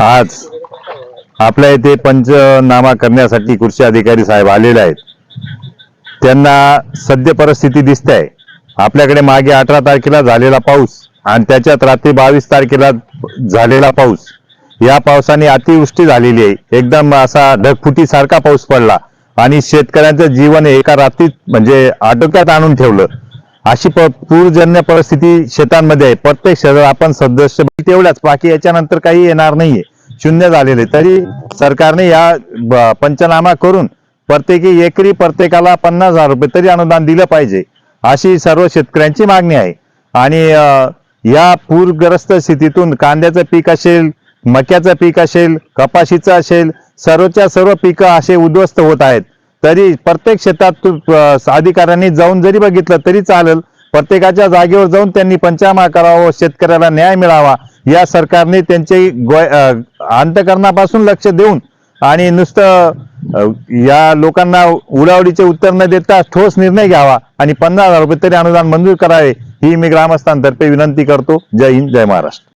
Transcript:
आज आपल्या इथे पंचनामा करण्यासाठी कृषी अधिकारी साहेब आलेले आहेत. त्यांना सद्य परिस्थिती दिसते आहे आपल्याकडे मागे अठरा तारखेला झालेला पाऊस आणि त्याच्यात रात्री बावीस तारखेला झालेला पाऊस. या पावसाने अतिवृष्टी झालेली आहे. एकदम असा ढगफुटी सारखा पाऊस पडला आणि शेतकऱ्यांचं जीवन हे एका रात्रीत म्हणजे आटोक्यात आणून ठेवलं. अशी प- पूरजन्य परिस्थिती शेतांमध्ये आहे. प्रत्येक शहरात आपण सदस्य तेवढ्याच बाकी याच्यानंतर काही येणार नाहीये. शून्य झालेले. तरी सरकारने या पंचनामा करून प्रत्येकी एकरी प्रत्येकाला पन्नास हजार रुपये तरी अनुदान दिलं पाहिजे अशी सर्व शेतकऱ्यांची मागणी आहे. आणि या पूरग्रस्त स्थितीतून कांद्याचं पीक असेल मक्याचं पीक असेल कपाशीचं असेल सर्वच्या सर्व पिकं असे उद्ध्वस्त होत आहेत. तरी प्रत्येक शेतात तू- अधिकाऱ्यांनी जाऊन जरी बघितलं तरी चालेल प्रत्येकाच्या जागेवर जाऊन त्यांनी पंचनामा करावा शेतकऱ्याला न्याय मिळावा या सरकारने त्यांचे अंतकरणापासून लक्ष देऊन आणि नुसतं या लोकांना उडावडीचे उत्तर न देता ठोस निर्णय घ्यावा आणि पन्नास हजार रुपये तरी अनुदान मंजूर करावे ही मी ग्रामस्थांतर्फे विनंती करतो. जय हिंद जय महाराष्ट्र.